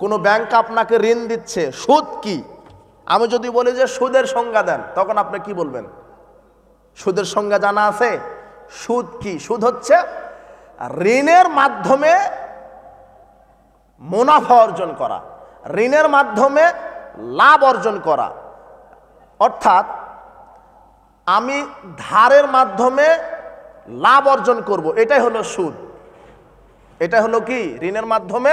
কোনো ব্যাংক আপনাকে ঋণ দিচ্ছে, সুদ কি? আমি যদি বলি যে সুদের সংজ্ঞা দেন, তখন আপনি কি বলবেন? সুদের সংজ্ঞা জানা আছে? সুদ কি? সুদ হচ্ছে ঋণের মাধ্যমে মুনাফা অর্জন করা, ঋণের মাধ্যমে লাভ অর্জন করা। অর্থাৎ আমি ধারের মাধ্যমে লাভ অর্জন করব, এটাই হলো সুদ। এটা হলো কি? ঋণের মাধ্যমে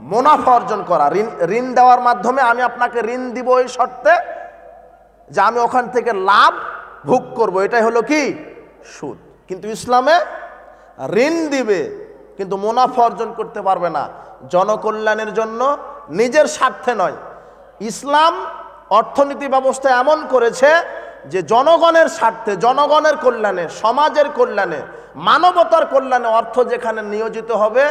মুনাফা অর্জন করা, ঋণ ঋণ দেওয়ার মাধ্যমে আমি আপনাকে ঋণ দিব এই শর্তে যে আমি ওখান থেকে লাভ ভোগ করব। এটাই হলো কি? সুদ। কিন্তু ইসলামে ঋণ দিবে, কিন্তু মুনাফা অর্জন করতে পারবে না। জনকল্যাণের জন্য নিজের স্বার্থে নয়। ইসলাম অর্থনীতি ব্যবস্থা এমন করেছে যে জনগণের স্বার্থে, জনগণের কল্যাণে, সমাজের কল্যাণে, মানবতার কল্যাণে অর্থ যেখানে নিয়োজিত হবে,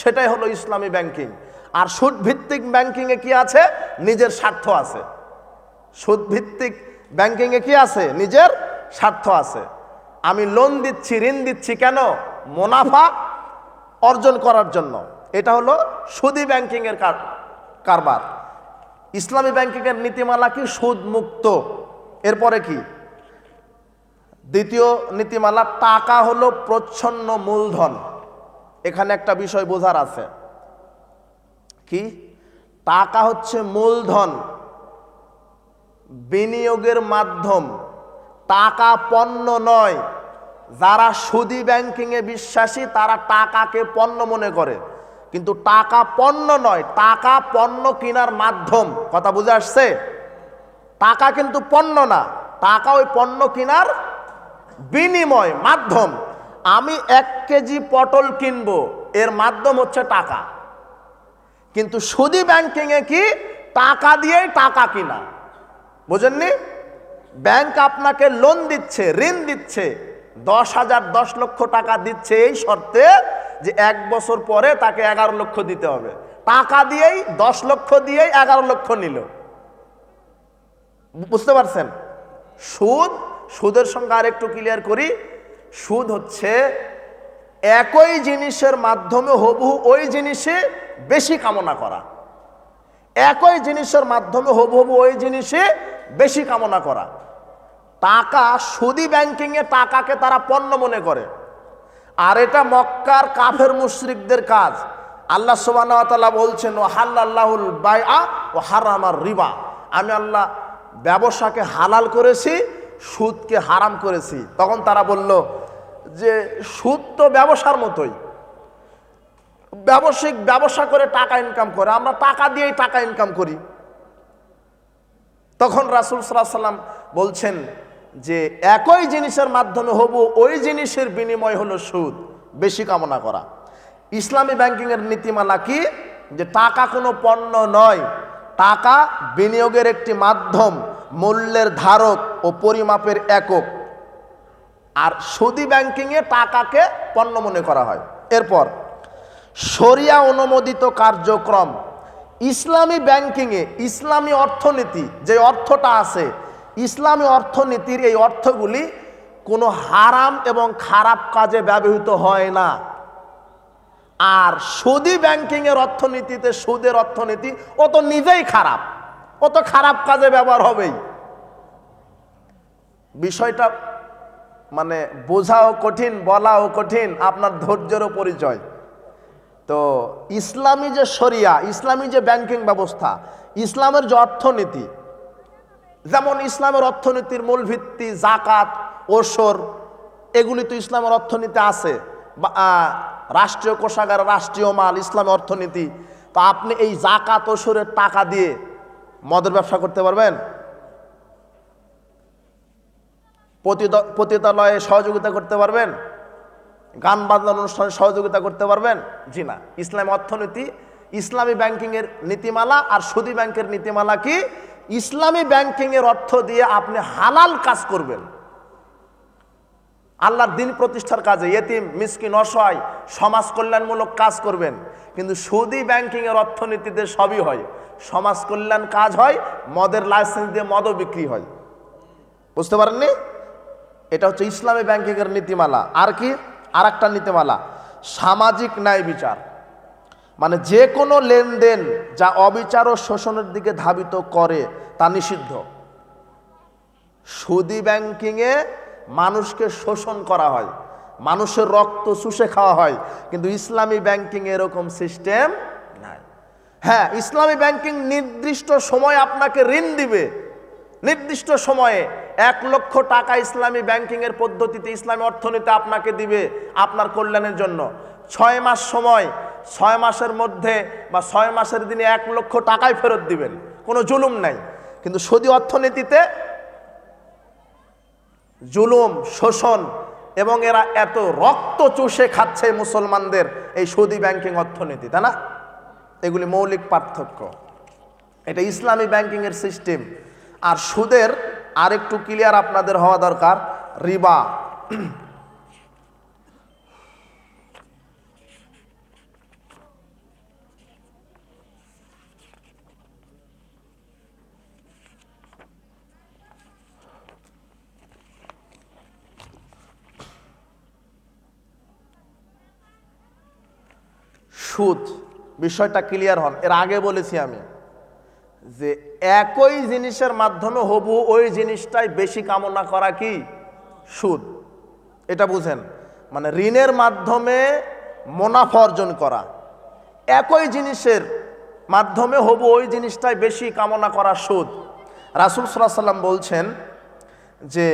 সেটাই হলো ইসলামী ব্যাংকিং। আর সুদ ভিত্তিক ব্যাংকিংয়ে কি আছে? নিজের স্বার্থ আছে। সুদ ভিত্তিক ব্যাংকিংয়ে কি আছে? নিজের স্বার্থ আছে। আমি লোন দিচ্ছি, ঋণ দিচ্ছি কেন? মুনাফা অর্জন করার জন্য। এটা হলো সুদি ব্যাংকিংয়ের কার- কারবার। ইসলামী ব্যাংকিংয়ের নীতিমালা কি? সুদ মুক্ত এরপরে কি? দ্বিতীয় নীতিমালা, টাকা হলো প্রচ্ছন্ন মূলধন। এখানে একটা বিষয় বোঝার আছে। কি? টাকা হচ্ছে মূলধন, বিনিয়োগের মাধ্যম, টাকা পণ্য নয়। যারা সুদি ব্যাংকিংয়ে বিশ্বাসী, তারা টাকাকে পণ্য মনে করে। কিন্তু টাকা পণ্য নয়, টাকা পণ্য কেনার মাধ্যম। কথা বুঝে আসছে? টাকা কিন্তু পণ্য না, টাকা ওই পণ্য কেনার বিনিময় মাধ্যম। আমি এক কেজি পটল কিনবো, এর মাধ্যম হচ্ছে টাকা। কিন্তু সুদি ব্যাংকিংয়ে কি টাকা দিয়েই টাকা কিনা? বুঝেননি? ব্যাংক আপনাকে লোন দিচ্ছে, ঋণ দিচ্ছে, দশ হাজার, দশ লক্ষ টাকা দিচ্ছে এই শর্তে যে এক বছর পরে তাকে এগারো লক্ষ দিতে হবে। টাকা দিয়েই দশ লক্ষ দিয়েই এগারো লক্ষ নিল। বুঝতে পারছেন? সুদ, সুদের সঙ্গে আর একটু ক্লিয়ার করি। সুদ হচ্ছে একই জিনিসের মাধ্যমে হবু ওই জিনিসে বেশি কামনা করা। একই জিনিসের মাধ্যমে হবু হবু ওই জিনিসে বেশি কামনা করা। টাকা সুদি ব্যাংকিংয়ে টাকাকে তারা পণ্য মনে করে। আর এটা মক্কার কাফের মুশরিকদের কাজ। আল্লাহ সুবাহ বলছেন ও হাল্লাহুল আ ও হারামার রিবা। আমি আল্লাহ ব্যবসাকে হালাল করেছি, সুদকে হারাম করেছি। তখন তারা বলল যে সুদ তো ব্যবসার মতোই। ব্যবসায়িক ব্যবসা করে টাকা ইনকাম করে, আমরা টাকা দিয়েই টাকা ইনকাম করি। তখন রাসুল সাল্লাহ সাল্লাম বলছেন যে, একই জিনিসের মাধ্যমে হবু, ওই জিনিসের বিনিময় হলো সুদ, বেশি কামনা করা। ইসলামী ব্যাংকিংয়ের নীতিমালা কি? যে টাকা কোনো পণ্য নয়, টাকা বিনিয়োগের একটি মাধ্যম, মূল্যের ধারক ও পরিমাপের একক। আর সুদি ব্যাংকিংয়ে টাকাকে পণ্য মনে করা হয়। এরপর, শরিয়া অনুমোদিত কার্যক্রম। ইসলামী ব্যাংকিংয়ে ইসলামী অর্থনীতি, যে অর্থটা আছে, ইসলামী অর্থনীতির এই অর্থগুলি কোনো হারাম এবং খারাপ কাজে ব্যবহৃত হয় না। আর সুদি ব্যাংকিংয়ের অর্থনীতিতে সুদের অর্থনীতি ও তো নিজেই খারাপ, ও তো খারাপ কাজে ব্যবহার হবেই। বিষয়টা মানে বোঝাও কঠিন, বলাও কঠিন, আপনার ধৈর্যেরও পরিচয়। তো ইসলামী যে শরিয়া, ইসলামী যে ব্যাংকিং ব্যবস্থা, ইসলামের যে অর্থনীতি, যেমন ইসলামের অর্থনীতির মূল ভিত্তি জাকাত ওসর এগুলি তো ইসলামের অর্থনীতি আছে রাষ্ট্রীয় কোষাগার, রাষ্ট্রীয় মাল ইসলামের অর্থনীতি। তো আপনি এই জাকাত ওসরের টাকা দিয়ে মদের ব্যবসা করতে পারবেন? পতিতালয়ে সহযোগিতা করতে পারবেন? গান বাজনার অনুষ্ঠানে সহযোগিতা করতে পারবেন? জি না। ইসলাম অর্থনীতি, ইসলামী ব্যাংকিংয়ের নীতিমালা আর সুদী ব্যাংকের নীতিমালা কি? ইসলামী ব্যাংকিংয়ের অর্থ দিয়ে আপনি হালাল কাজ করবেন। আল্লাহর দিন প্রতিষ্ঠার কাজে এতিম, মিসকিন, অসহায় সমাজ কল্যাণমূলক কাজ করবেন। কিন্তু সুদি ব্যাংকিংয়ের অর্থনীতিতে সবই হয়। সমাজ কল্যাণ কাজ হয়, মদের লাইসেন্স দিয়ে মদও বিক্রি হয়। বুঝতে পারেননি? এটা হচ্ছে ইসলামী ব্যাংকিংয়ের নীতিমালা। আর কি? আর একটা নীতিমালা, সামাজিক ন্যায় বিচার। মানে যে কোনো লেনদেন যা অবিচার ও শোষণের দিকে ধাবিত করে, তা নিষিদ্ধ। সুদি ব্যাংকিংয়ে মানুষকে শোষণ করা হয়, মানুষের রক্ত চুষে খাওয়া হয়, কিন্তু ইসলামী ব্যাংকিং এরকম সিস্টেম নাই। হ্যাঁ ইসলামী ব্যাংকিং নির্দিষ্ট সময় আপনাকে ঋণ দিবে নির্দিষ্ট সময়ে এক লক্ষ টাকা ইসলামী ব্যাংকিংয়ের পদ্ধতিতে ইসলামী অর্থনীতি আপনাকে দিবে আপনার কল্যাণের জন্য। ছয় মাস সময়, ছয় মাসের মধ্যে বা ছয় মাসের দিনে এক লক্ষ টাকায় ফেরত দিবেন। কোনো জুলুম নাই। কিন্তু সৌদি অর্থনীতিতে জুলুম, শোষণ এবং এরা এত রক্ত চুষে খাচ্ছে মুসলমানদের এই সৌদি ব্যাংকিং অর্থনীতি, তাই না? এগুলি মৌলিক পার্থক্য। এটা ইসলামী ব্যাংকিংয়ের সিস্টেম। আর সুদের আরেকটু ক্লিয়ার আপনাদের হওয়া দরকার, রিবা। সুদ, বিষয়টা ক্লিয়ার হন। এর আগে বলেছি আমি। যে একই জিনিসের মাধ্যমে হবু ওই জিনিসটাই বেশি কামনা করা কি? সুদ। এটা বুঝেন। মানে ঋণের মাধ্যমে মুনাফা অর্জন করা। একই জিনিসের মাধ্যমে হবু ওই জিনিসটাই বেশি কামনা করা সুদ। রাসুল সাল্লাম বলছেন যে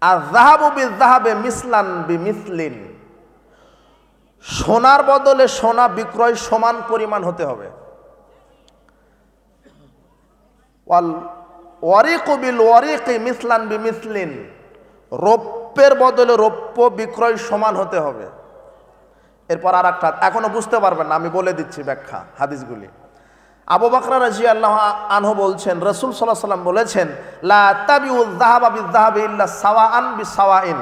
আর জাহাবু বি জাহাবে মিসলান বি মিসলিন সোনার বদলে সোনা বিক্রয় সমান পরিমাণ হতে হবে। ওয়াল ওয়ারিকু বিল ওয়ারিকি মিসলান বি মিসলিন রৌপ্যের বদলে রৌপ্য বিক্রয় সমান হতে হবে। এরপর আর একটা এখনও বুঝতে পারবেন না, আমি বলে দিচ্ছি ব্যাখ্যা, হাদিসগুলি। আবু বাকরা রাজি আল্লাহ আনহু বলছেন, রসুল সাল্লাহ সাল্লাম বলেছেন, লা বি সাওয়াইন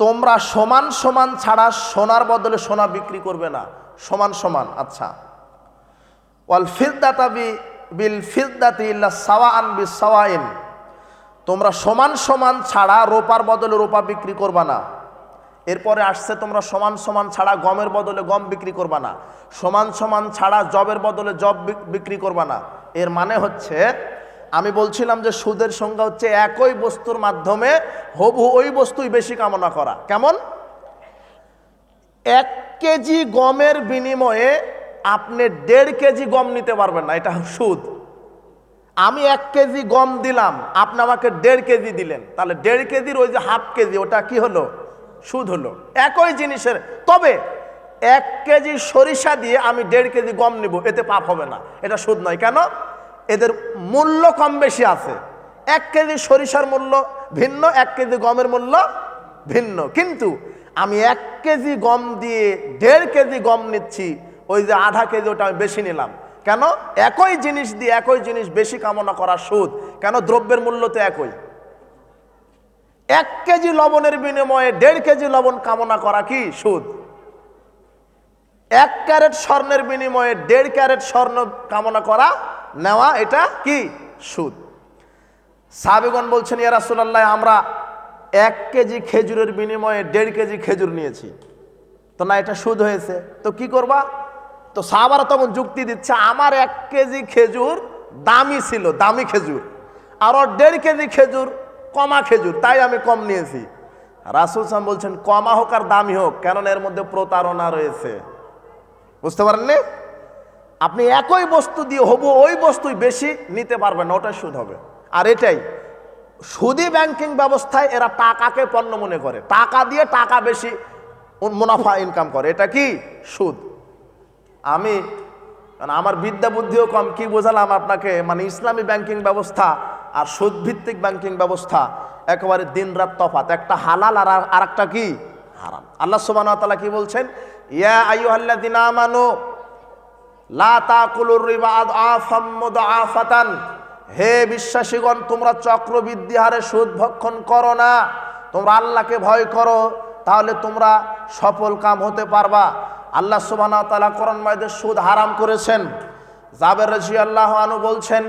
তোমরা সমান সমান ছাড়া সোনার বদলে সোনা বিক্রি করবে না। সমান সমান আচ্ছা। ওয়াল ফিরদাতা বি বিল ফিরদাতি ইল্লা সাওয়াআন বি সাওয়াইন তোমরা সমান সমান ছাড়া রোপার বদলে রোপা বিক্রি করবা না। এরপরে আসছে তোমরা সমান সমান ছাড়া গমের বদলে গম বিক্রি করবা না। সমান সমান ছাড়া জবের বদলে জব বিক্রি করবা না। এর মানে হচ্ছে, আমি বলছিলাম যে সুদের সংজ্ঞা হচ্ছে একই বস্তুর মাধ্যমে হবু ওই বস্তুই বেশি কামনা করা। কেমন? এক কেজি গমের বিনিময়ে আপনি দেড় কেজি গম নিতে পারবেন না, এটা সুদ। আমি এক কেজি গম দিলাম, আপনি আমাকে দেড় কেজি দিলেন। তাহলে দেড় কেজির ওই যে হাফ কেজি, ওটা কি হলো? সুদ হলো। একই জিনিসের, তবে এক কেজি সরিষা দিয়ে আমি দেড় কেজি গম নিব, এতে পাপ হবে না। এটা সুদ নয়। কেন? এদের মূল্য কম বেশি আছে। এক কেজি সরিষার মূল্য ভিন্ন, এক কেজি গমের মূল্য ভিন্ন। কিন্তু আমি এক কেজি গম দিয়ে দেড় কেজি গম নিচ্ছি ওই যে আধা কেজি ওটা আমি বেশি নিলাম। কেন? একই জিনিস দিয়ে একই জিনিস বেশি কামনা করা সুদ। কেন? দ্রব্যের মূল্য তো একই। এক কেজি লবণের বিনিময়ে দেড় কেজি লবণ কামনা করা কি? সুদ। এক ক্যারেট স্বর্ণের বিনিময়ে দেড় ক্যারেট স্বর্ণ কামনা করা, নেওয়া এটা কি? সুদ। সাবেগন বলছেন, ইয়া রাসূলুল্লাহ, আমরা এক কেজি খেজুরের বিনিময়ে দেড় কেজি খেজুর নিয়েছি। তো না, এটা সুদ হয়েছে। তো কি করবা? তো সাহাবারা তখন যুক্তি দিচ্ছে, আমার এক কেজি খেজুর দামি ছিল, দামি খেজুর। আর ওর দেড় কেজি খেজুর, কমা খেজুর, তাই আমি কম নিয়েছি। রাসুল সাম বলছেন, কমা হোক আর দামি হোক, কেননা এর মধ্যে প্রতারণা রয়েছে। বুঝতে পারেননি? আপনি একই বস্তু দিয়ে হবু ওই বস্তুই বেশি নিতে পারবেন না সুদ হবে। আর এটাই, সুদি ব্যাংকিং ব্যবস্থায় এরা টাকাকে পণ্য মনে করে। টাকা দিয়ে টাকা বেশি মুনাফা ইনকাম করে। এটা কি? সুদ। আমি মানে আমার বিদ্যা বুদ্ধিও কম, কি বোঝালাম আপনাকে? মানে ইসলামী ব্যাংকিং ব্যবস্থা আর সুদ ভিত্তিক ব্যাংকিং ব্যবস্থা একেবারে দিন রাত তফাত একটা হালাল আর আর একটা কি? হারাম। আল্লাহ তাআলা কি বলছেন? ইয়া আইয়ুহাল্লাযিনা আমানু লা তাকুলুর রিবা আদআফাম মুদআফাতান। হে বিশ্বাসীগণ, তোমরা চক্রবৃদ্ধি হারে সুদ ভক্ষণ করো না। তোমরা আল্লাহকে ভয় করো, তাহলে তোমরা সফল কাম হতে পারবা। আল্লাহ সুবহানাহু ওয়া তাআলা কোরআন মাইদে সুদ হারাম করেছেন। জাবের রাদিয়াল্লাহু আনহু বলছেন,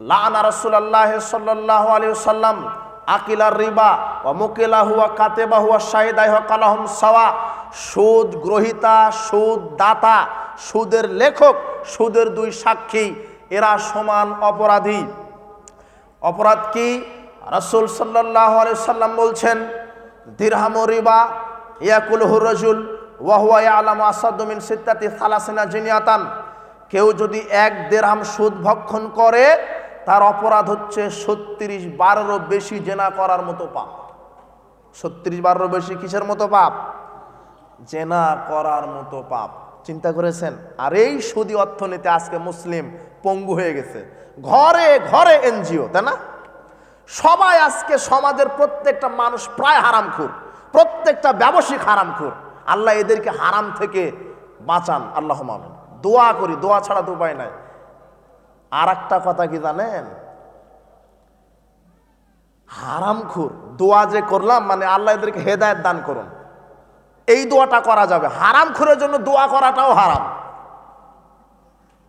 লানা রাসূলুল্লাহ সাল্লাল্লাহু আলাইহি ওয়াসাল্লাম আকিলার রিবা ওয়া মুকিলাহু ওয়া কাতিবাহু ওয়া শাহিদাহু কালাহুম সাওয়া। সুদ গ্রহিতা, সুদ দাতা, সুদের লেখক, সুদের দুই সাক্ষী, এরা সমান অপরাধী। অপরাধ কি? রাসূল সাল্লাহ সাল্লাম বলছেন, দিরহাম রিবা ইয়াকুলহু রজুল ওয়াহুয়া আলাম আসাদমিন সিত্তাতি সালাসিনা জিনিয়াতান। কেউ যদি এক দেড়হাম সুদ ভক্ষণ করে, তার অপরাধ হচ্ছে ছত্রিশ বারেরও বেশি জেনা করার মতো পাপ। ছত্রিশ বারেরও বেশি কিসের মতো পাপ? জেনা করার মতো পাপ। চিন্তা করেছেন? আর এই সুদি অর্থনীতি আজকে মুসলিম পঙ্গু হয়ে গেছে। ঘরে ঘরে এনজিও, তাই না? সবাই আজকে সমাজের প্রত্যেকটা মানুষ প্রায় হারামখুর। প্রত্যেকটা ব্যবসায়িক হারামখুর। আল্লাহ এদেরকে হারাম থেকে বাঁচান, আল্লাহ মামেন দোয়া করি, দোয়া ছাড়া তো উপায় নাই। আর একটা কথা কি জানেন? হারামখুর, দোয়া যে করলাম মানে আল্লাহ এদেরকে হেদায়ত দান করুন। এই দোয়াটা করা যাবে। হারামখুরের জন্য দোয়া করাটাও হারাম।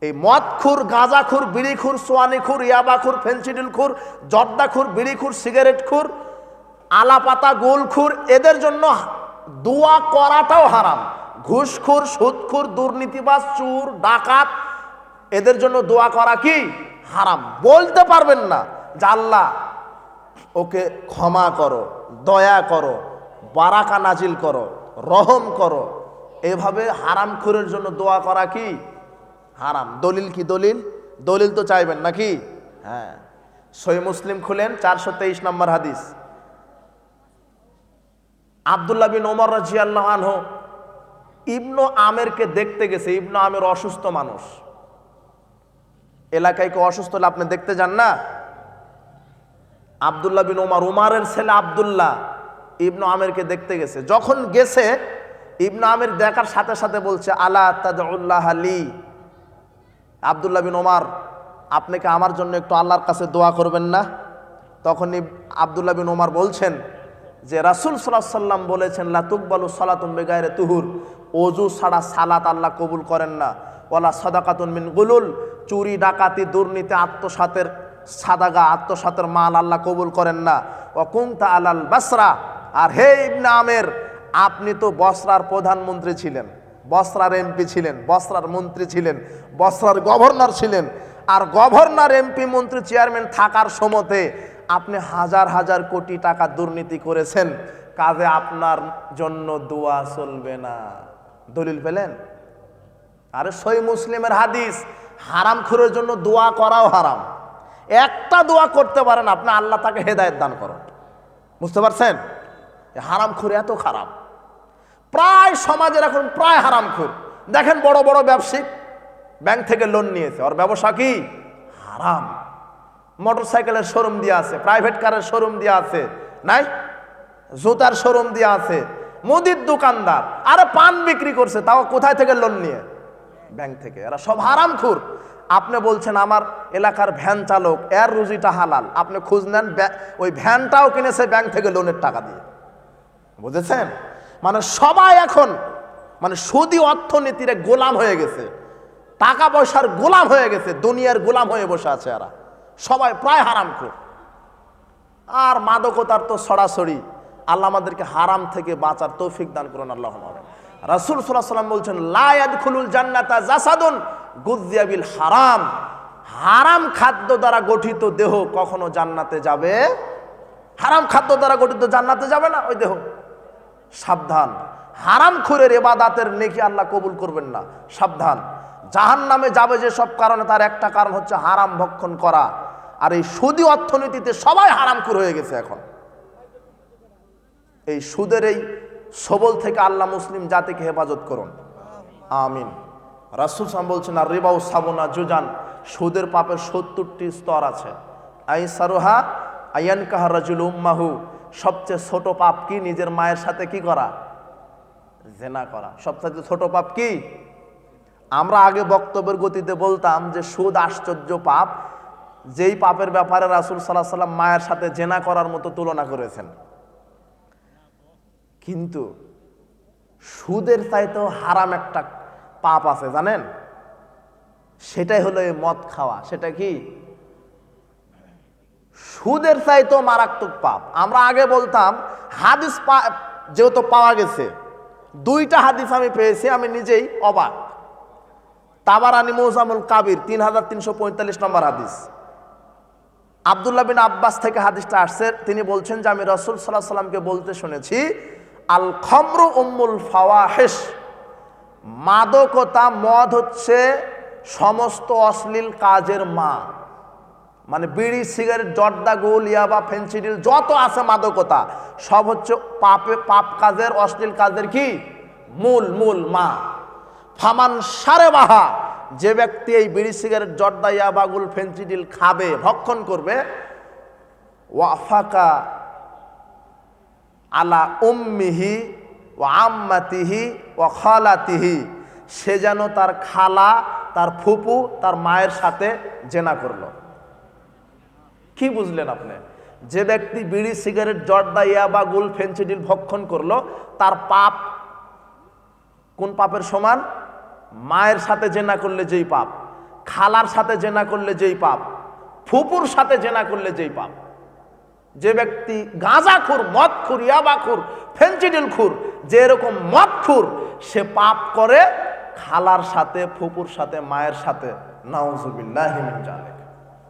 এই মদখুর, গাঁজাখুর, বিড়িখুর, সোয়ানিখুর, ইয়াবাখুর, ফেন্সিডিলখুর, জর্দাখুর, বিড়িখুর, সিগারেটখুর, আলাপাতা, গোলখুর, এদের জন্য দোয়া করাটাও হারাম। ঘুষখুর, সুদখুর, দুর্নীতিবাজ, চুর, ডাকাত, এদের জন্য দোয়া করা কি? হারাম। বলতে পারবেন না আল্লাহ, ওকে ক্ষমা করো, দয়া করো, বারাকা নাজিল করো, রহম করো। এভাবে হারাম খুরের জন্য দোয়া করা কি? হারাম। দলিল কি দলিল? দলিল তো চাইবেন নাকি? হ্যাঁ। সই মুসলিম খুলেন চারশো তেইশ নম্বর হাদিস। আবদুল্লাহ বিন ওমর রাজিয়াল্লাহ আনহু ইবনু আমেরকে দেখতে গেছে, ইবনু আমের অসুস্থ মানুষ। এলাকায় কেউ অসুস্থ হলে আপনি দেখতে যান না? আবদুল্লাহ বিন ওমর, উমারের ছেলে আবদুল্লাহ ইবনু আমেরকে দেখতে গেছে। যখন গেছে, ইবনু আমের দেখার সাথে সাথে বলছে, আলা তাদউল্লাহ আলী আবদুল্লাহ বিন ওমার, আপনি কি আমার জন্য একটু আল্লাহর কাছে দোয়া করবেন না? তখন আবদুল্লাহ বিন ওমার বলছেন যে রাসুল সাল্লাহ সাল্লাম বলেছেন লাতুকবালু সালাতুম বেগায়রে তুহুর। অজু ছাড়া সালাত আল্লাহ কবুল করেন না। ওলা সদাকাতুন মিন গুলুল। চুরি, ডাকাতি, দুর্নীতি, আত্মসাতের সাদাগা, আত্মসাতের মাল আল্লাহ কবুল করেন না। ও কুংতা আলাল বাসরা। আর হে ইবনে আমের, আপনি তো বসরার প্রধানমন্ত্রী ছিলেন, বসরার এমপি ছিলেন, বসরার মন্ত্রী ছিলেন, বসরার গভর্নর ছিলেন। আর গভর্নর, এমপি, মন্ত্রী, চেয়ারম্যান থাকার সময়তে আপনি হাজার হাজার কোটি টাকা দুর্নীতি করেছেন, কাজে আপনার জন্য দোয়া চলবে না। দলিল পেলেন? আরে সই মুসলিমের হাদিস, হারাম খুরের জন্য দোয়া করাও হারাম। একটা দোয়া করতে পারেন, আপনি আল্লাহ তাকে হেদায়ত দান করেন। বুঝতে পারছেন? হারাম খুর এত খারাপ। প্রায় সমাজের এখন প্রায় হারাম খুর। দেখেন বড় বড় ব্যবসায়িক ব্যাংক থেকে লোন নিয়েছে। ওর ব্যবসা কি? হারাম। মোটর সাইকেলের শোরুম দিয়ে আছে, প্রাইভেট কারের শোরুম দিয়ে আছে, নাই? জুতার শোরুম দিয়ে আছে, মুদির দোকানদার, আরে পান বিক্রি করছে, তাও কোথায় থেকে লোন নিয়ে? ব্যাংক থেকে। এরা সব হারাম খুর আপনি বলছেন, আমার এলাকার ভ্যান চালক, এর রুজিটা হালাল। আপনি খোঁজ নেন ওই ভ্যানটাও কিনেছে ব্যাংক থেকে লোনের টাকা দিয়ে। বুঝেছেন? মানে সবাই এখন মানে সুদি অর্থনীতির গোলাম হয়ে গেছে। টাকা পয়সার গোলাম হয়ে গেছে, দুনিয়ার গোলাম হয়ে বসে আছে এরা। সবাই প্রায় হারাম খুর আর মাদকতার তো সরাসরি আল্লাহ আমাদেরকে হারাম থেকে বাঁচার তৌফিক দান করুন আল্লাহ রাসুল সাল্লাম বলছেন লায়াদ খুলুল জান্নাতা জাসাদুন গুজিয়াবিল হারাম। হারাম খাদ্য দ্বারা গঠিত দেহ কখনো জান্নাতে যাবে? হারাম খাদ্য দ্বারা গঠিত জান্নাতে যাবে না, ওই দেহ। সাবধান। হারাম খুরের এবাদাতের নেকি আল্লাহ কবুল করবেন না, সাবধান। জাহান নামে যাবে যে সব কারণে, তার একটা কারণ হচ্ছে হারাম ভক্ষণ করা। আর এই সুদি অর্থনীতিতে সবাই হারামখুর হয়ে গেছে এখন। এই সুদের এই সবল থেকে আল্লাহ মুসলিম জাতিকে হেফাজত করুন। আমিন। রাসুল সাম বলছেন, আর রেবাউ সাবনা জুজান সুদের পাপের সত্তরটি স্তর আছে। আই সারোহা আয়ান রাজুল উম্মাহু, সবচেয়ে ছোট পাপ কি? নিজের মায়ের সাথে কি করা? জেনা করা। সবচেয়ে ছোট পাপ কি? আমরা আগে বক্তব্যের গতিতে বলতাম যে সুদ আশ্চর্য পাপ যেই পাপের ব্যাপারে রাসুল সাল্লাহ সাল্লাম মায়ের সাথে জেনা করার মতো তুলনা করেছেন। কিন্তু সুদের চাইতেও হারাম একটা পাপ আছে, জানেন? সেটাই হলো এই মদ খাওয়া। সেটা কি? সুদের চাইতেও মারাত্মক পাপ। আমরা আগে বলতাম, হাদিস যেহেতু পাওয়া গেছে, দুইটা হাদিস আমি পেয়েছি, আমি নিজেই অবাক। তাবারানি মৌজামুল কাবির, তিন হাজার তিনশো পঁয়তাল্লিশ নম্বর হাদিস। আবদুল্লাহ বিন আব্বাস থেকে হাদিসটা আসছে। তিনি বলছেন যে, আমি রসুল সাল্লাহ সাল্লামকে বলতে শুনেছি আল খমরু উম্মুল ফাওয়াহেশ। মাদকতা মদ হচ্ছে সমস্ত অশ্লীল কাজের মা। মানে বিড়ি, সিগারেট, জর্দা, গোল, ইয়াবা, ফেন্সিডিল, যত আছে মাদকতা, সব হচ্ছে পাপে, পাপ কাজের, অশ্লীল কাজের কি? মূল মূল মা। ফামান সারে বাহা যে ব্যক্তি এই বিড়ি সিগারেট, জর্দা, ইয়াবা গুল ফেন্সিডিল খাবে, ভক্ষণ করবে, ওয়াফাকা আলা উম্মিহি ও আম্মাতিহি ও খালাতিহি। সে যেন তার খালা, তার ফুপু, তার মায়ের সাথে জেনা করল। কি বুঝলেন আপনি? যে ব্যক্তি বিড়ি সিগারেট, জর্দা, ইয়াবা গুল ফেন্সিডিল ভক্ষণ করল, তার পাপ কোন পাপের সমান? মায়ের সাথে জেনা করলে যেই পাপ, খালার সাথে জেনা করলে যেই পাপ, ফুপুর সাথে জেনা করলে যেই পাপ। যে ব্যক্তি গাঁজা খুর, মদ খুর, ইয়াবা খুর যে এরকম মদ খুর, সে পাপ করে খালার সাথে, ফুপুর সাথে, মায়ের সাথে।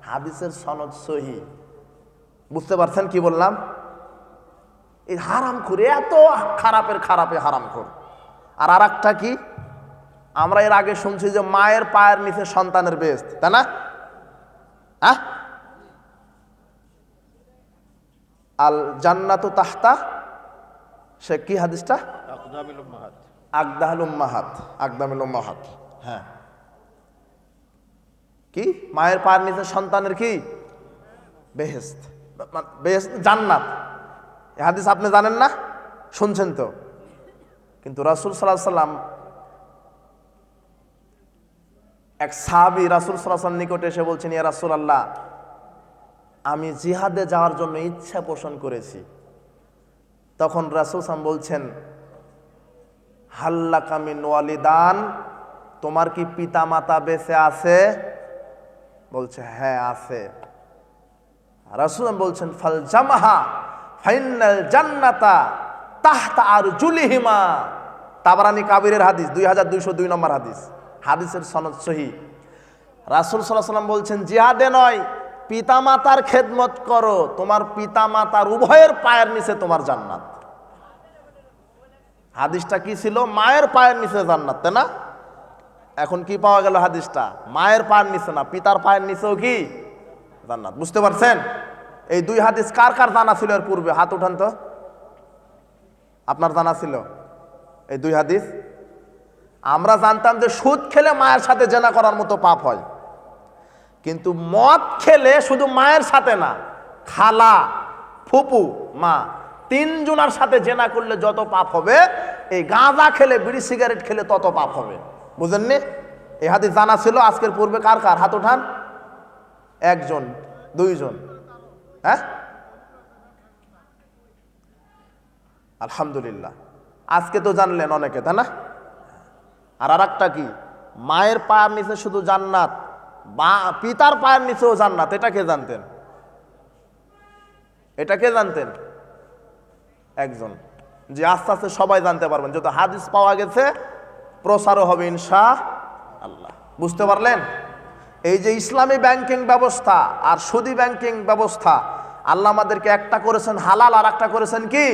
হাদিসের সনদ সহি। বুঝতে পারছেন কি বললাম? এই হারাম খুর, এত খারাপের খারাপে হারাম খুর। আর আর একটা কি? আমরা এর আগে শুনছি যে মায়ের পায়ের নিচে সন্তানের বেস্ত তাই না? হ্যাঁ আল জান্নাতু তাহতা, সে কি হাদিসটা? আকদাহুল উম্মাহাত। আকদামুল উম্মাহাত। হ্যাঁ। কি? মায়ের পায়ের নিচে সন্তানের কি? বেহেস্ত মা- বেহেস্ত জান্নাত। এ হাদিস আপনি জানেন না? শুনছেন তো? কিন্তু রাসুল সাল্লাহ সাল্লাম এক সাহাবি রাসুল সাল্লাহ নিকটে এসে বলছেন, ইয়া রাসুল আল্লাহ আমি জিহাদে যাওয়ার জন্য ইচ্ছা পোষণ করেছি। তখন রাসুল সাম বলছেন হাল্লা কামিন ওয়ালিদান, তোমার কি পিতা মাতা বেঁচে আছে? বলছে হ্যাঁ আছে। রাসুল বলছেন, ফাল জামাহা ফাইনাল জান্নাতা তাহতা আর জুলিহিমা তাবারানি কাবিরের হাদিস, দুই হাজার দুইশো দুই নম্বর হাদিস। হাদিসের সনদ সহি। রাসুল সাল্লাম বলছেন, জিহাদে নয় পিতা মাতার খেদমত করো। তোমার পিতা মাতার উভয়ের পায়ের নিচে তোমার জান্নাত। হাদিসটা কি ছিল? মায়ের পায়ের নিচে জান্নাত, তাই না? এখন কি পাওয়া গেল হাদিসটা? মায়ের পায়ের নিচে না, পিতার পায়ের নিচেও কি? জান্নাত। বুঝতে পারছেন? এই দুই হাদিস কার কার জানা ছিল এর পূর্বে? হাত উঠান তো। আপনার জানা ছিল? এই দুই হাদিস আমরা জানতাম যে সুদ খেলে মায়ের সাথে জেনা করার মতো পাপ হয়। কিন্তু মদ খেলে শুধু মায়ের সাথে না, খালা, ফুপু, মা তিনজনার সাথে জেনা করলে যত পাপ হবে, এই গাঁজা খেলে, বিড়ি, সিগারেট খেলে তত পাপ হবে। বুঝেননি? এই হাতে জানা ছিল, আজকের পূর্বে কার কার? হাত ওঠান। একজন, দুইজন। হ্যাঁ? আলহামদুলিল্লাহ। আজকে তো জানলেন অনেকে, তাই না? আর আর একটা কি? মায়ের পায়ের নিচে শুধু জান্নাত বা পিতার পায়ের নিচেও জান্নাত, এটা কে জানতেন? এটা কে জানতেন? একজন, যে আস্তে আস্তে সবাই জানতে পারবেন। যত হাদিস পাওয়া গেছে, প্রসারও হবে ইনশা আল্লাহ বুঝতে পারলেন? এই যে ইসলামী ব্যাংকিং ব্যবস্থা আর সুদি ব্যাংকিং ব্যবস্থা, আল্লাহ আমাদেরকে একটা করেছেন হালাল আর একটা করেছেন কি?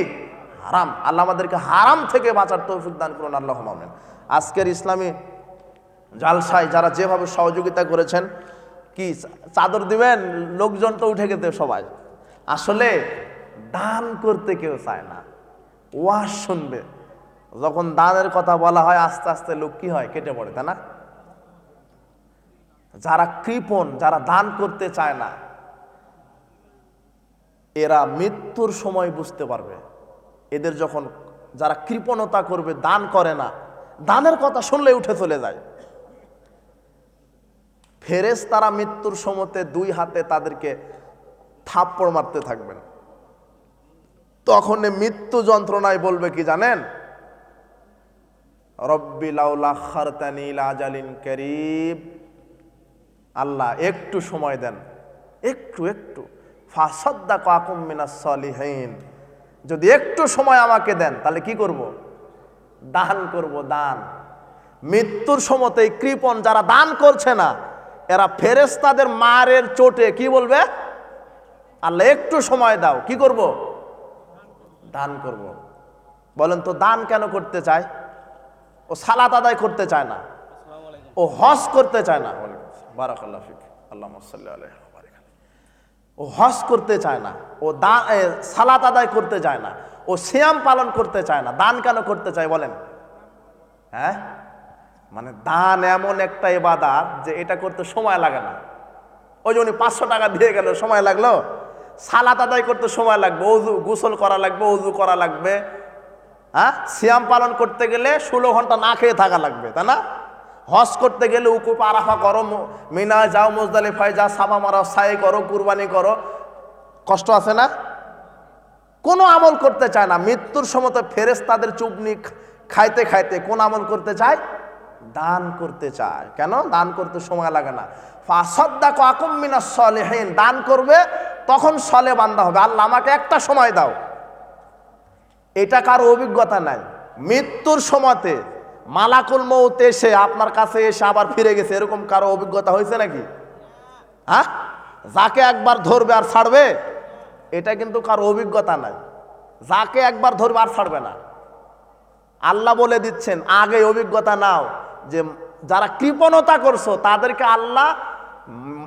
হারাম। আল্লাহ আমাদেরকে হারাম থেকে বাঁচার তৌফিক দান করুন, আল্লাহ মামেন। আজকের ইসলামী জালসায় যারা যেভাবে সহযোগিতা করেছেন, কি চাদর দিবেন? লোকজন তো উঠে গেতে সবাই। আসলে দান করতে কেউ চায় না। ওয়াজ শুনবে। যখন দানের কথা বলা হয়, আস্তে আস্তে লোক কি হয়? কেটে পড়ে, তাই না? যারা কৃপণ, যারা দান করতে চায় না, এরা মৃত্যুর সময় বুঝতে পারবে। এদের যখন যারা কৃপণতা করবে, দান করে না, দানের কথা শুনলে উঠে চলে যায়। ফেরেস তারা মৃত্যুর সময়তে দুই হাতে তাদেরকে থাপ্পড় মারতে থাকবেন। তখন মৃত্যু যন্ত্রণায় বলবে কি জানেন? করিব আল্লাহ, একটু সময় দেন। একটু একটু। ফাসাদ্দা কাকুম মিনাস সলিহীন। যদি একটু সময় আমাকে দেন, তাহলে কি করব? দান করব, দান। মৃত্যুর সময়তে কৃপণ যারা দান করছে না, এরা ফেরেস্তাদের মারের চোটে কি বলবে? আল্লাহ একটু সময় দাও, কি করব? দান করব। বলেন তো দান কেন করতে চায়? ও সালাত আদায় করতে চায় না। ও হজ করতে চায় না। বারাকাল্লাহ ফিক। আল্লাহ সাল্লি আলাইহি ওয়া বারিক আলাইহি। ও হজ করতে চায় না, ও দা সালাত আদায় করতে চায় না, ও সিয়াম পালন করতে চায় না, দান কেন করতে চায় বলেন? হ্যাঁ? মানে দান এমন একটা ইবাদাত যে এটা করতে সময় লাগে না। ওই যে উনি পাঁচশো টাকা দিয়ে গেল, সময় লাগল? সালাত আদায় করতে সময় লাগবে, অজু, গোসল করা লাগবে, অজু করা লাগবে হ্যাঁ? শ্যাম পালন করতে গেলে ষোলো ঘণ্টা না খেয়ে থাকা লাগবে, তাই না? হজ করতে গেলে উকুপ আরাফা করো মিনা যাও, মুজদালিফায় যা সাবা মারো, সাই করো, কুরবানি করো। কষ্ট আছে না? কোনো আমল করতে চায় না। মৃত্যুর সময় ফেরেস তাদের চুবনি খাইতে খাইতে কোন আমল করতে চায়? দান করতে চায়। কেন? দান করতে সময় লাগে না। ফাসদ্দাক আকুম মিনাস সলিহিন। দান করবে, তখন সলে বান্দা হবে। আল্লাহ আমাকে একটা সময় দাও। এটা কারও অভিজ্ঞতা নাই। মৃত্যুর সময়তে মালাকুল মৌত এসে আপনার কাছে এসে আবার ফিরে গেছে। এরকম কারও অভিজ্ঞতা হয়েছে নাকি? হ্যাঁ? যাকে একবার ধরবে আর ছাড়বে, এটা কিন্তু কারও অভিজ্ঞতা নাই। যাকে একবার ধরবে আর ছাড়বে না। আল্লাহ বলে দিচ্ছেন, আগে অভিজ্ঞতা নাও যে যারা কৃপণতা করছ, তাদেরকে আল্লাহ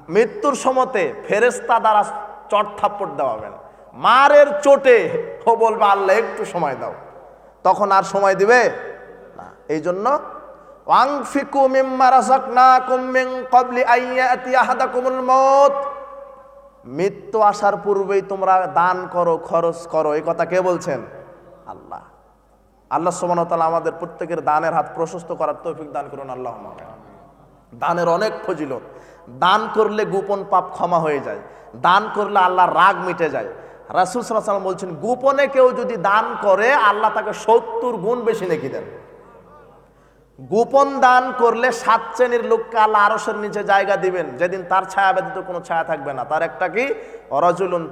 মৃত্যুর সময়তে ফেরেস্তা দ্বারা চট থাপ্পড় দেওয়াবেন। মারের চোটে ও বলবে, আল্লাহ, একটু সময় দাও। তখন আর সময় দিবে? এই জন্য আইয়াতি মৃত্যু আসার পূর্বেই তোমরা দান করো, খরচ করো। এই কথা কে বলছেন? আল্লাহ। আল্লাহ সুবহানাহু আমাদের প্রত্যেকের দানের হাত প্রশস্ত করার তৌফিক দান করুন, আল্লাহ দানের অনেক ফজিলত। দান করলে গোপন পাপ ক্ষমা হয়ে যায়। দান করলে আল্লাহর রাগ মিটে যায়। রাসুল সাল্লাম বলছেন, গোপনে কেউ যদি দান করে, আল্লাহ তাকে সত্তর গুণ বেশি নেকি দেন। গোপন দান করলে সাত শ্রেণির লোককে আল্লাহ আরসের নিচে জায়গা দিবেন। যেদিন তার ছায়া ব্যতীত কোনো ছায়া থাকবে না। তার একটা কি? অরাজুলুন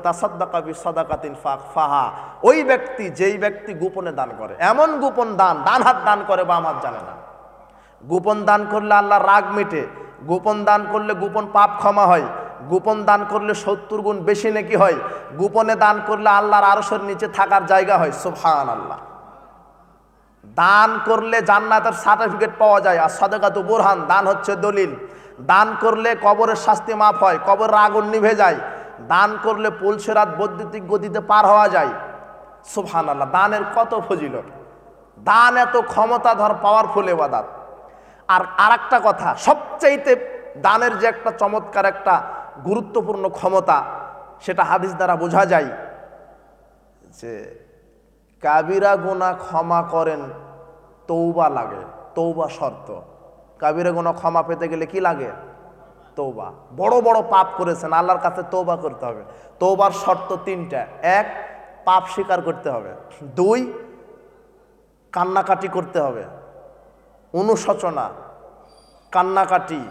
ফাক ফাহা ওই ব্যক্তি যেই ব্যক্তি গোপনে দান করে। এমন গোপন দান, ডান হাত দান করে বা আমার জানে না। গোপন দান করলে আল্লাহ রাগ মিটে। গোপন দান করলে গোপন পাপ ক্ষমা হয়। গোপন দান করলে সত্তর গুণ বেশি নাকি হয়। গোপনে দান করলে আল্লাহর আরসের নিচে থাকার জায়গা হয়। সুবহান আল্লাহ দান করলে জান্নাতের সার্টিফিকেট পাওয়া যায়। আর সদকাতু বোরহান, দান হচ্ছে দলিল। দান করলে কবরের শাস্তি মাফ হয় কবরের আগুন নিভে যায়। দান করলে পুলসেরাত বৈদ্যুতিক গতিতে পার হওয়া যায়। সুবহান আল্লাহ দানের কত ফজিলত। দান এত ক্ষমতাধর পাওয়ারফুল এবাদাত আর আরেকটা কথা, সবচাইতে দানের যে একটা চমৎকার একটা গুরুত্বপূর্ণ ক্ষমতা, সেটা হাদিস দ্বারা বোঝা যায় যে কাবিরা গুণা ক্ষমা করেন তৌবা লাগে তৌবা শর্ত। কাবিরা গুণা ক্ষমা পেতে গেলে কি লাগে? তৌবা বড় বড় পাপ করেছেন, আল্লাহর কাছে তৌবা করতে হবে। তৌবার শর্ত তিনটা। এক, পাপ স্বীকার করতে হবে। দুই, কান্নাকাটি করতে হবে। অনুশোচনা। কান্নাকাটি।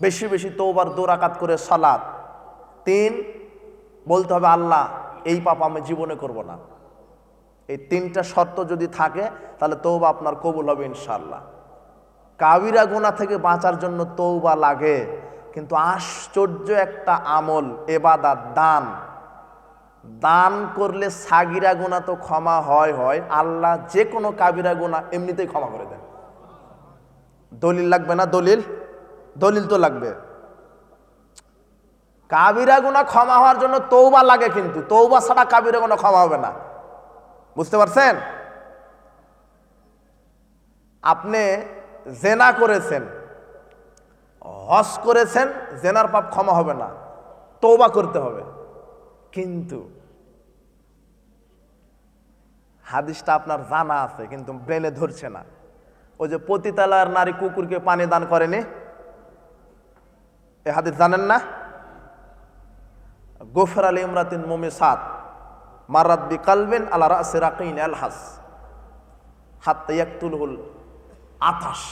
বেশি বেশি তৌবার দোরাকাত করে সালাদ তিন, বলতে হবে, আল্লাহ, এই পাপ আমি জীবনে করব না। এই তিনটা শর্ত যদি থাকে, তাহলে তৌবা আপনার কবুল হবে ইনশাল্লাহ কাবিরা গুণা থেকে বাঁচার জন্য তৌবা লাগে, কিন্তু আশ্চর্য একটা আমল, এবাদাত, দান। দান করলে সাগিরা গুণা তো ক্ষমা হয় হয়। আল্লাহ যে কোনো কাবিরা গুণা এমনিতেই ক্ষমা করে দেন। দলিল লাগবে না দলিল? দলিল তো লাগবে। কাবিরা গুণা ক্ষমা হওয়ার জন্য তৌবা লাগে কিন্তু। তৌবা ছাড়া কাবিরা গুণা ক্ষমা হবে না। বুঝতে পারছেন? আপনি জেনা করেছেন হস করেছেন, জেনার পাপ ক্ষমা হবে না তৌবা করতে হবে। কিন্তু হাদিসটা আপনার জানা আছে, কিন্তু ব্রেনে ধরছে না। ওই যে পতিতালার নারী কুকুরকে পানি দান করেনি? এ হাদিস জানেন না? গোফর আলী ইমরাতিন মোমে সাত। মারাত বি কালবেন আলা রাসে রাকিন আলহাস হাত্তা ইয়াকতুলহুল আতাস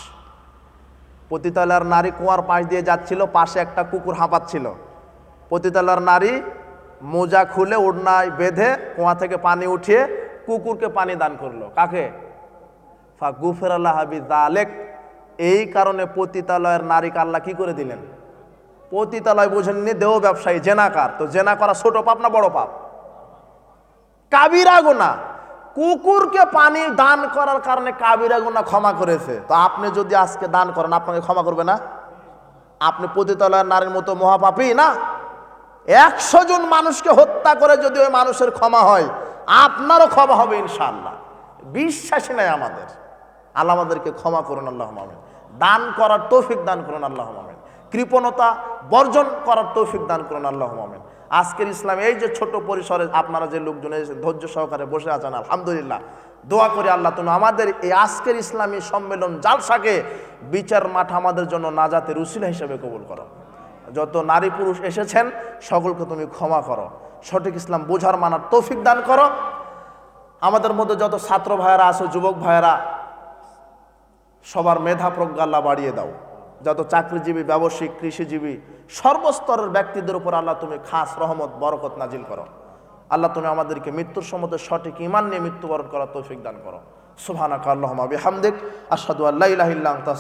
পতিতালার নারী কুয়ার পাশ দিয়ে যাচ্ছিল, পাশে একটা কুকুর হাঁপাচ্ছিল। পতিতালার নারী মোজা খুলে ওড়নায় বেঁধে কুয়া থেকে পানি উঠিয়ে কুকুরকে পানি দান করল। কাকে? ফা গুফের আল্লাহ হাবি জালেক এই কারণে পতিতালয়ের নারীকে আল্লাহ কি করে দিলেন? পতিতালয় বোঝেননি, দেহ ব্যবসায়ী জেনাকার তো জেনা করা ছোট পাপ না বড় পাপ? কাবিরা গোনা কুকুরকে পানি দান করার কারণে কাবিরা গোনা ক্ষমা করেছে। তো আপনি যদি আজকে দান করেন, আপনাকে ক্ষমা করবে না? আপনি পতিতালয়ের নারীর মতো মহাপাপী না? একশো জন মানুষকে হত্যা করে যদি ওই মানুষের ক্ষমা হয়, আপনারও ক্ষমা হবে ইনশাআল্লাহ। বিশ্বাসী নাই আমাদের। আল্লাহ আমাদেরকে ক্ষমা করুন, আল্লাহ মামিন দান করার তৌফিক দান করুন, আল্লাহ মামিন কৃপণতা বর্জন করার তৌফিক দান করুন, আল্লাহ মামিন আজকের ইসলাম, এই যে ছোট পরিসরে আপনারা যে লোকজন ধৈর্য সহকারে বসে আছেন, আলহামদুলিল্লাহ। দোয়া করি আল্লাহ তুমি আমাদের এই আজকের ইসলামী সম্মেলন জালসাকে বিচার মাঠ আমাদের জন্য নাজাতের উসিলা হিসেবে কবুল করো। যত নারী পুরুষ এসেছেন, সকলকে তুমি ক্ষমা করো। সঠিক ইসলাম বোঝার মানার তৌফিক দান করো। আমাদের মধ্যে যত ছাত্র ভাইয়েরা আছে, যুবক ভাইয়েরা, সবার মেধা প্রজ্ঞা আল্লাহ বাড়িয়ে দাও। যত চাকরিজীবী ব্যবসায়িক কৃষিজীবী সর্বস্তরের ব্যক্তিদের উপর আল্লাহ তুমি খাস রহমত, বরকত নাজিল করো। আল্লাহ তুমি আমাদেরকে মৃত্যুর সম্বন্ধে সঠিক ইমান নিয়ে মৃত্যুবরণ করার তৌফিক দান করো। সুহানা আল্লাহুম্মা বিহামদিক, আশহাদু আল্লা ইলাহা ইল্লা আনতা